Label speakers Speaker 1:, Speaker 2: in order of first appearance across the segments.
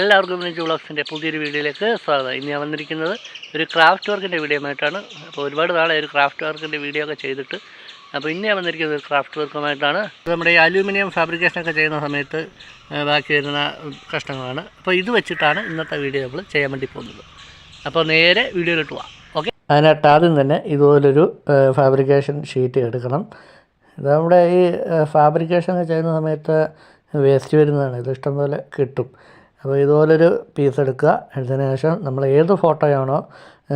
Speaker 1: എല്ലാവർക്കും ഇന്ന് വ്ളോഗ്സിന്റെ പുതിയൊരു വീഡിയോയിലേക്ക് സ്വാഗതം. ഇന്ന് ഞാൻ വന്നിരിക്കുന്നത് ഒരു ക്രാഫ്റ്റ് വർക്കിന്റെ ആയിട്ടാണ് അപ്പോൾ ഒരുപാട് നാളെ ഒരു ക്രാഫ്റ്റ് വർക്കിന്റെ വീഡിയോ ഒക്കെ ചെയ്തിട്ട്. അപ്പോൾ ഇന്ന് ഞാൻ വന്നിരിക്കുന്നത് ഒരു ക്രാഫ്റ്റ് വർക്കുമായിട്ടാണ്. നമ്മുടെ ഈ അലൂമിനിയം ഫാബ്രിക്കേഷനൊക്കെ ചെയ്യുന്ന സമയത്ത് ബാക്കി വരുന്ന കഷ്ണങ്ങളാണ്. അപ്പോൾ ഇത് വെച്ചിട്ടാണ് ഇന്നത്തെ വീഡിയോ നമ്മൾ ചെയ്യാൻ വേണ്ടി പോകുന്നത്. അപ്പോൾ നേരെ വീഡിയോയിലിട്ട് പോവാം. ഓക്കെ? അതിനായിട്ട് ആദ്യം തന്നെ ഇതുപോലൊരു ഫാബ്രിക്കേഷൻ ഷീറ്റ് എടുക്കണം. ഇത് നമ്മുടെ ഈ ഫാബ്രിക്കേഷൻ ചെയ്യുന്ന സമയത്ത് വേസ്റ്റ് വരുന്നതാണ്. ഇത് ഇഷ്ടംപോലെ കിട്ടും. അപ്പോൾ ഇതുപോലൊരു പീസ് എടുക്കുക. എടുത്തതിന് ശേഷം നമ്മൾ ഏത് ഫോട്ടോയാണോ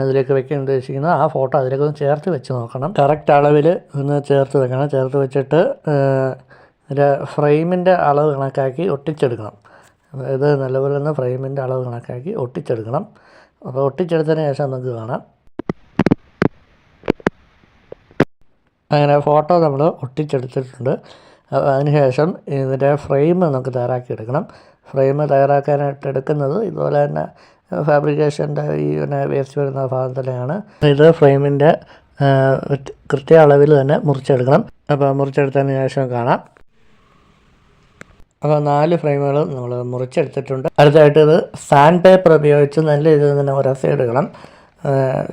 Speaker 1: അതിലേക്ക് വെക്കാൻ ഉദ്ദേശിക്കുന്നത് ആ ഫോട്ടോ അതിലേക്ക് ഒന്ന് ചേർത്ത് വെച്ച് നോക്കണം. കറക്റ്റ് അളവിൽ ഒന്ന് ചേർത്ത് വെക്കണം. ചേർത്ത് വെച്ചിട്ട് ഇതിന്റെ ഫ്രെയിമിന്റെ അളവ് കണക്കാക്കി ഒട്ടിച്ചെടുക്കണം. അതായത് നല്ലപോലെ ഒന്ന് ഫ്രെയിമിന്റെ അളവ് കണക്കാക്കി ഒട്ടിച്ചെടുക്കണം. അപ്പോൾ ഒട്ടിച്ചെടുത്തതിന് ശേഷം നമുക്ക് കാണാം. അങ്ങനെ ഫോട്ടോ നമ്മൾ ഒട്ടിച്ചെടുത്തിട്ടുണ്ട്. അതിനുശേഷം ഇതിന്റെ ഫ്രെയിം നമുക്ക് തയ്യാറാക്കി എടുക്കണം ഫ്രെയിം തയ്യാറാക്കാനായിട്ട് എടുക്കുന്നത്. ഇതുപോലെ തന്നെ ഫാബ്രിക്കേഷന്റെ ഈ പിന്നെ വേസ്റ്റ് വരുന്ന ഭാഗം തന്നെയാണ്. ഇത് ഫ്രെയിമിന്റെ കൃത്യ അളവിൽ തന്നെ മുറിച്ചെടുക്കണം. അപ്പോൾ മുറിച്ചെടുത്തതിന് ശേഷം കാണാം. അപ്പോൾ നാല് ഫ്രെയിമുകൾ നമ്മൾ മുറിച്ചെടുത്തിട്ടുണ്ട്. അടുത്തായിട്ട് ഇത് സാൻഡ് പേപ്പർ ഉപയോഗിച്ച് നല്ല രീതിയിൽ തന്നെ ഉരസി എടുക്കണം.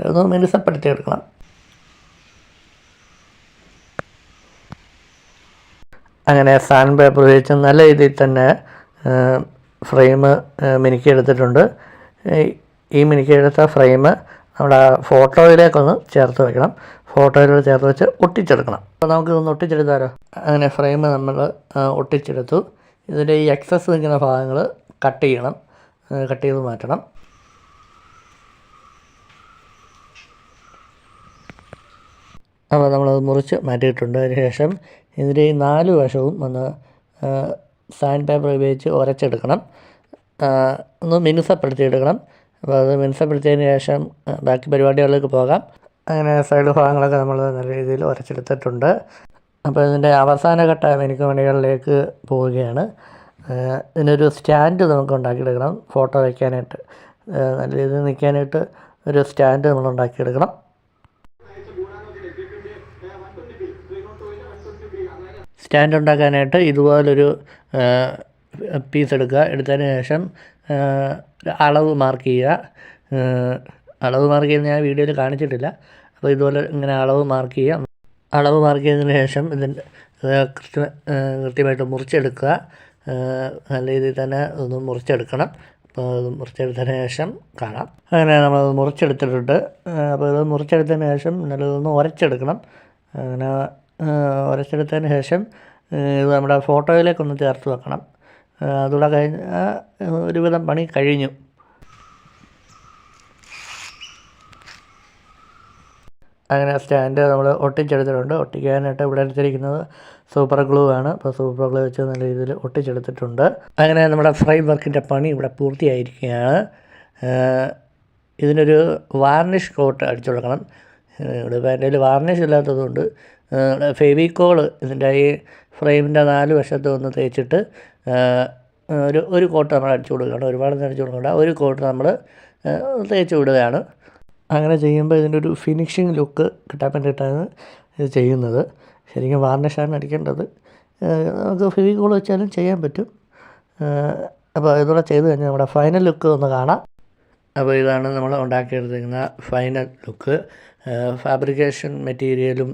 Speaker 1: ഒന്ന് മിനുസപ്പെടുത്തി എടുക്കണം. അങ്ങനെ സാൻഡ് പേപ്പർ ഉപയോഗിച്ച് നല്ല രീതിയിൽ തന്നെ ഫ്രെയിം മിനുക്കിയെടുത്തിട്ടുണ്ട് ഈ- മിനുക്കിയെടുത്ത ഫ്രെയിം നമ്മുടെ ഫോട്ടോയിലേക്കൊന്ന് ചേർത്ത് വെക്കണം. ഫോട്ടോയിലൂടെ ചേർത്ത് വെച്ച് ഒട്ടിച്ചെടുക്കണം. അപ്പോൾ നമുക്കിതൊന്ന് ഒട്ടിച്ചെടുത്താലോ? അങ്ങനെ ഫ്രെയിം നമ്മൾ ഒട്ടിച്ചെടുത്തു. ഇതിന്റെ ഈ എക്സസ് നിൽക്കുന്ന ഭാഗങ്ങൾ കട്ട് ചെയ്യണം. കട്ട് ചെയ്ത് മാറ്റണം. അപ്പോൾ നമ്മളത് മുറിച്ച് മാറ്റിയിട്ടുണ്ട്. അതിന് ശേഷം ഇതിന്റെ ഈ നാല് വശവും ഒന്ന് സാൻഡ് പേപ്പർ ഉപയോഗിച്ച് ഉരച്ചെടുക്കണം. ഒന്ന് മിനുസപ്പെടുത്തി എടുക്കണം അപ്പോൾ അത് മിനുസപ്പെടുത്തിയതിന് ശേഷം ബാക്കി പരിപാടികളിലേക്ക് പോകാം. അങ്ങനെ സൈഡ് ഭാഗങ്ങളൊക്കെ നമ്മൾ നല്ല രീതിയിൽ ഉരച്ചെടുത്തിട്ടുണ്ട്. അപ്പോൾ ഇതിന്റെ അവസാന ഘട്ട മിനുക്ക് പണികളിലേക്ക് പോവുകയാണ്. ഇതിനൊരു സ്റ്റാൻഡ് നമുക്ക് ഉണ്ടാക്കിയെടുക്കണം. ഫോട്ടോ വയ്ക്കാനായിട്ട്. നല്ല രീതിയിൽ നിൽക്കാനായിട്ട് ഒരു സ്റ്റാൻഡ് നമ്മൾ ഉണ്ടാക്കിയെടുക്കണം. സ്റ്റാൻഡ് ഉണ്ടാക്കാനായിട്ട് ഇതുപോലൊരു പീസ് എടുക്കുക. എടുത്തതിന് ശേഷം അളവ് മാർക്ക് ചെയ്യുക. അളവ് മാർക്ക് ചെയ്യുന്ന ഞാൻ വീഡിയോയിൽ കാണിച്ചിട്ടില്ല. അപ്പോൾ ഇതുപോലെ ഇങ്ങനെ അളവ് മാർക്ക് ചെയ്യുക. അളവ് മാർക്ക് ചെയ്തതിന് ശേഷം ഇതിന്റെ ഇത് കൃത്യ കൃത്യമായിട്ട് മുറിച്ചെടുക്കുക. നല്ല രീതിയിൽ തന്നെ ഒന്ന് മുറിച്ചെടുക്കണം. അപ്പോൾ അത് മുറിച്ചെടുത്തതിന് ശേഷം കാണാം. അങ്ങനെ നമ്മൾ മുറിച്ചെടുത്തിട്ടുണ്ട്. അപ്പോൾ ഇത് മുറിച്ചെടുത്തതിന് ശേഷം നല്ലതൊന്ന് ഉരച്ചെടുക്കണം. അങ്ങനെ ഉരച്ചെടുത്തതിന് ശേഷം ഇത് നമ്മുടെ ഫോട്ടോയിലേക്കൊന്ന് ചേർത്ത് വെക്കണം. അതുകൂടെ കഴിഞ്ഞ് ഒരുവിധം പണി കഴിഞ്ഞു. അങ്ങനെ സ്റ്റാൻഡ് നമ്മൾ ഒട്ടിച്ചെടുത്തിട്ടുണ്ട്. ഒട്ടിക്കാനായിട്ട് ഇവിടെ എടുത്തിരിക്കുന്നത് സൂപ്പർ ഗ്ലൂ ആണ്. അപ്പോൾ സൂപ്പർ ഗ്ലൂ വെച്ച് നല്ല രീതിയിൽ ഒട്ടിച്ചെടുത്തിട്ടുണ്ട്. അങ്ങനെ നമ്മുടെ ഫ്രെയിം വർക്കിന്റെ പണി ഇവിടെ പൂർത്തിയായിരിക്കുകയാണ്. ഇതിനൊരു വാർണിഷ് കോട്ട് അടിച്ചു കൊടുക്കണം. ഇവിടെ കയ്യിൽ വാർണിഷ് ഇല്ലാത്തതുകൊണ്ട് ഫെവിക്കോൾ ഇതിന്റെ ഈ ഫ്രെയിമിന്റെ നാല് വശത്തും ഒന്ന് തേച്ചിട്ട് ഒരു ഒരു കോട്ട് നമ്മൾ അടിച്ചു കൊടുക്കുകയാണ്. ഒരുപാട് അടിച്ചു കൊടുക്കണ്ട. ഒരു കോട്ട് നമ്മൾ തേച്ച് വിടുകയാണ്. അങ്ങനെ ചെയ്യുമ്പോൾ ഇതിന്റെ ഒരു ഫിനിഷിങ് ലുക്ക് കിട്ടാൻ വേണ്ടിയിട്ടാണ് ഇത് ചെയ്യുന്നത്. ശരിക്കും വാർണിഷാണ് അടിക്കേണ്ടത്. നമുക്ക് ഫെവിക്കോൾ വെച്ചാലും ചെയ്യാൻ പറ്റും. അപ്പോൾ ഇതോടെ ചെയ്ത് കഴിഞ്ഞാൽ നമ്മുടെ ഫൈനൽ ലുക്ക് ഒന്ന് കാണാം. അപ്പോൾ ഇതാണ് നമ്മൾ ഉണ്ടാക്കിയെടുത്തിരിക്കുന്ന ഫൈനൽ ലുക്ക് ഫാബ്രിക്കേഷൻ മെറ്റീരിയലും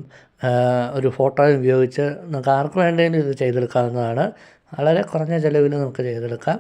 Speaker 1: ഒരു ഫോട്ടോയും ഉപയോഗിച്ച് നമുക്ക് ആർക്ക് വേണ്ടേലും ഇത് ചെയ്തെടുക്കാവുന്നതാണ്. വളരെ കുറഞ്ഞ ചിലവിൽ നമുക്ക് ചെയ്തെടുക്കാം.